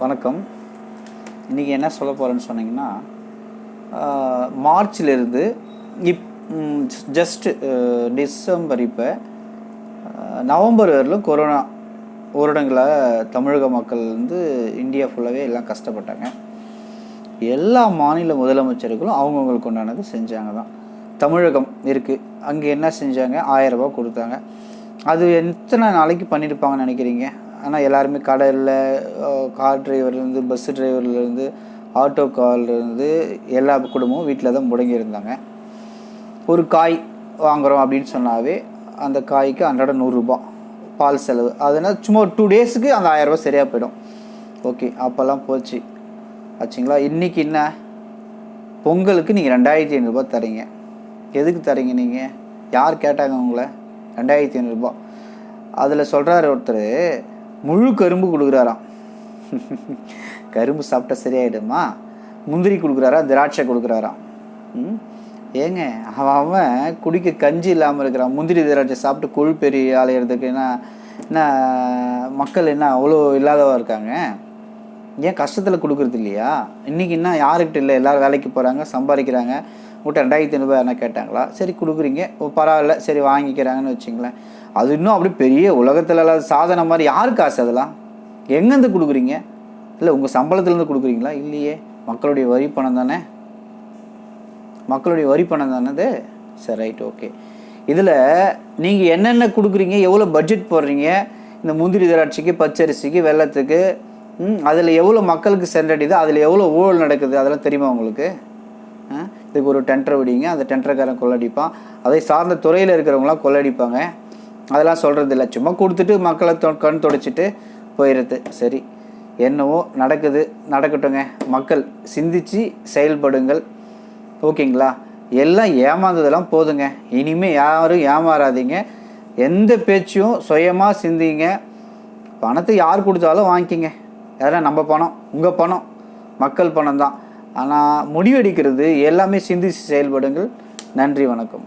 வணக்கம். இன்றைக்கி என்ன சொல்ல போகிறேன்னு சொன்னீங்கன்னா மார்ச்லேருந்து இப் ஜஸ்ட்டு டிசம்பர் இப்போ நவம்பர் வரலும் கொரோனா ஊரடங்கில் தமிழக மக்கள் வந்து இந்தியா ஃபுல்லாகவே எல்லாம் கஷ்டப்பட்டாங்க. எல்லா மாநில முதலமைச்சர்களும் அவங்கவுங்களுக்கு உண்டானது செஞ்சாங்க தான். தமிழகம் இருக்குது அங்கே என்ன செஞ்சாங்க? ஆயிரம் கொடுத்தாங்க. அது எத்தனை நாளைக்கு பண்ணியிருப்பாங்கன்னு நினைக்கிறீங்க? ஆனால் எல்லாருமே கடையில் கார் டிரைவர்லேருந்து பஸ்ஸு டிரைவர்லேருந்து ஆட்டோ கார்லேருந்து எல்லா குடும்பமும் வீட்டில் தான் முடங்கி இருந்தாங்க. ஒரு காய் வாங்குகிறோம் அப்படின்னு சொன்னாவே அந்த காய்க்கு அன்றாட நூறுரூபா பால் செலவு. அதனால் சும்மா ஒரு டூ டேஸுக்கு அந்த ஆயிரரூபா சரியாக போயிடும். ஓகே அப்போல்லாம் போச்சு. ஆச்சுங்களா? இன்றைக்கி என்ன? பொங்கலுக்கு நீங்கள் ரெண்டாயிரத்தி ஐநூறுரூபா தரீங்க. எதுக்கு தரீங்க நீங்கள் யார் கேட்டாங்க உங்களை? ரெண்டாயிரத்தி ஐநூறுரூபா அதில் சொல்கிறாரு ஒருத்தர் முழு கரும்பு கொடுக்குறாராம். கரும்பு சாப்பிட்டா சரியாயிடுமா? முந்திரி கொடுக்குறாரா? திராட்சை கொடுக்குறாராம். ம்? ஏங்க அவன் அவன் குடிக்க கஞ்சி இல்லாமல் இருக்கிறான். முந்திரி திராட்சை சாப்பிட்டு கொழுப்பெரி ஆலையிறதுக்கு என்ன என்ன மக்கள் என்ன அவ்வளோ இல்லாதவா இருக்காங்க? ஏன் கஷ்டத்தில் கொடுக்குறது இல்லையா? இன்றைக்கி என்ன யாருக்கிட்ட இல்லை? எல்லோரும் வேலைக்கு போகிறாங்க சம்பாதிக்கிறாங்க. உங்கள்கிட்ட ரெண்டாயிரத்தி ஐநூறுபா என்ன கேட்டாங்களா? சரி கொடுக்குறீங்க. பரவாயில்ல. சரி வாங்கிக்கிறாங்கன்னு வச்சுங்களேன். அது இன்னும் அப்படி பெரிய உலகத்தில் இல்லாத சாதனை மாதிரி யாருக்கு காசு அதெல்லாம்? எங்கேருந்து கொடுக்குறீங்க? இல்லை உங்கள் சம்பளத்துலேருந்து கொடுக்குறீங்களா? இல்லையே. மக்களுடைய வரி பணம் தானே? மக்களுடைய வரி பணம் தானது சரி ரைட் ஓகே. இதில் நீங்கள் என்னென்ன கொடுக்குறீங்க? எவ்வளோ பட்ஜெட் போடுறீங்க? இந்த முந்திரி திராட்சைக்கு பச்சரிசிக்கு வெள்ளத்துக்கு அதில் எவ்வளோ மக்களுக்கு சென்றடையுது அதில் எவ்வளோ ஊழல் நடக்குது அதெல்லாம் தெரியுமா உங்களுக்கு? இதுக்கு ஒரு டெண்டர் விடிங்க அந்த டெண்டர்காரன் கொள்ளடிப்பான். அதை சார்ந்த துறையில் இருக்கிறவங்களாம் கொள்ளடிப்பாங்க. அதெல்லாம் சொல்கிறது இல்லை சும்மா கொடுத்துட்டு மக்களை தொ கண் தொடச்சிட்டு போயிடுது சரி. என்னவோ நடக்குது. நடக்கட்டுங்க. மக்கள் சிந்திச்சு செயல்படுங்கள். ஓகேங்களா? எல்லாம் ஏமாந்ததெல்லாம் போதுங்க. இனிமேல் யாரும் ஏமாறாதீங்க. எந்த பேச்சையும் சுயமாக சிந்திங்க. பணத்தை யார் கொடுத்தாலும் வாங்கிக்கிங்க. யாரா நம்ம பணம் உங்கள் பணம் மக்கள் பணம் தான் ஆனால் முடிவெடுக்கிறது எல்லாமே சிந்தித்து செயல்படுங்கள். நன்றி வணக்கம்.